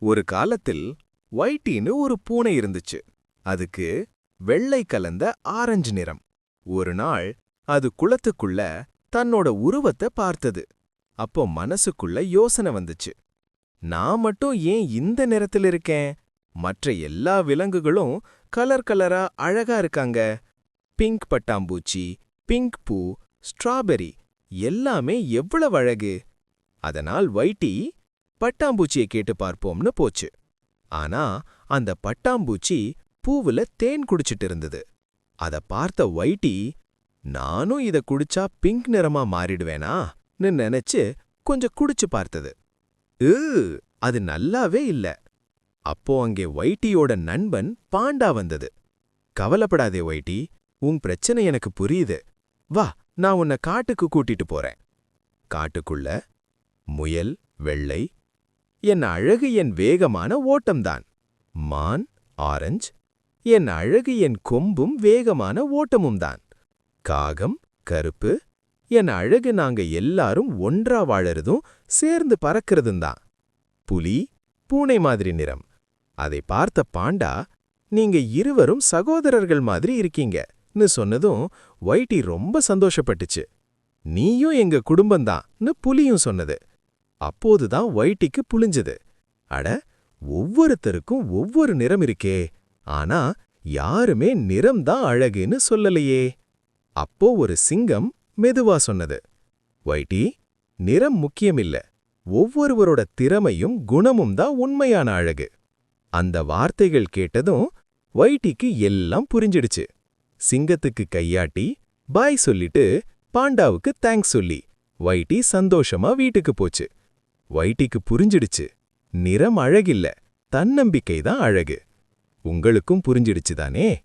ஒரு காலத்தில் ஒயிட்டின்னு ஒரு பூனை இருந்துச்சு. அதுக்கு வெள்ளை கலந்த ஆரஞ்சு நிறம். ஒரு நாள் அது குளத்துக்குள்ள தன்னோட உருவத்தை பார்த்தது. அப்போ மனசுக்குள்ள யோசனை வந்துச்சு. நான் மட்டும் ஏன் இந்த நிறத்தில் இருக்கேன்? மற்ற எல்லா விலங்குகளும் கலர் கலரா அழகா இருக்காங்க. பிங்க் பட்டாம்பூச்சி பிங்க் பூ ஸ்ட்ராபெரி எல்லாமே எவ்வளவு அழகு. அதனால் வைட்டி பட்டாம்பூச்சியை கேட்டு பார்ப்போம்னு போச்சு. ஆனா அந்த பட்டாம்பூச்சி பூவுல தேன் குடிச்சிட்டு இருந்தது. அத பார்த்த வைட்டி நானும் இத குடிச்சா பிங்க் நிறமா மாறிடுவேனான்னு நினைச்சு கொஞ்சம் குடிச்சு பார்த்தது. ஏ அது நல்லாவே இல்ல. அப்போ அங்கே வைட்டியோட நண்பன் பாண்டா வந்தது. கவலைப்படாதே வைட்டி உன் பிரச்சனை எனக்கு புரியுது. வா நான் உன்னை காட்டுக்கு கூட்டிட்டு போறேன். காட்டுக்குள்ள முயல் வெள்ளை என் அழகு என் வேகமான ஓட்டம்தான். மான் ஆரஞ்சு என் அழகு என் கொம்பும் வேகமான ஓட்டமும் தான் காகம் கருப்பு என் அழகு நாங்க எல்லாரும் ஒன்றா வாழறதும் சேர்ந்து பறக்கிறதும் தான் புலி பூனை மாதிரி நிறம். அதை பார்த்த பாண்டா நீங்க இருவரும் சகோதரர்கள் மாதிரி இருக்கீங்கன்னு சொன்னதும் வைட்டி ரொம்ப சந்தோஷப்பட்டுச்சு. நீயும் எங்க குடும்பம்தான்னு புலியும் சொன்னது. அப்போதுதான் வைட்டிக்கு புளிஞ்சது அட ஒவ்வொருத்தருக்கும் ஒவ்வொரு நிறம் இருக்கே. ஆனா யாருமே நிறம்தான் அழகுன்னு சொல்லலையே. அப்போ ஒரு சிங்கம் மெதுவா சொன்னது. வைட்டி நிறம் முக்கியமில்ல. ஒவ்வொருவரோட திறமையும் குணமும் தான் உண்மையான அழகு. அந்த வார்த்தைகள் கேட்டதும் வைட்டிக்கு எல்லாம் புரிஞ்சிடுச்சு. சிங்கத்துக்கு கையாட்டி பாய் சொல்லிட்டு பாண்டாவுக்கு தேங்க்ஸ் சொல்லி வைட்டி சந்தோஷமா வீட்டுக்கு போச்சு. வைட்டிக்கு புரிஞ்சிடுச்சு. நிறம் அழகில்ல. தன்னம்பிக்கை தான் அழகு. உங்களுக்கும் புரிஞ்சிடுச்சு தானே?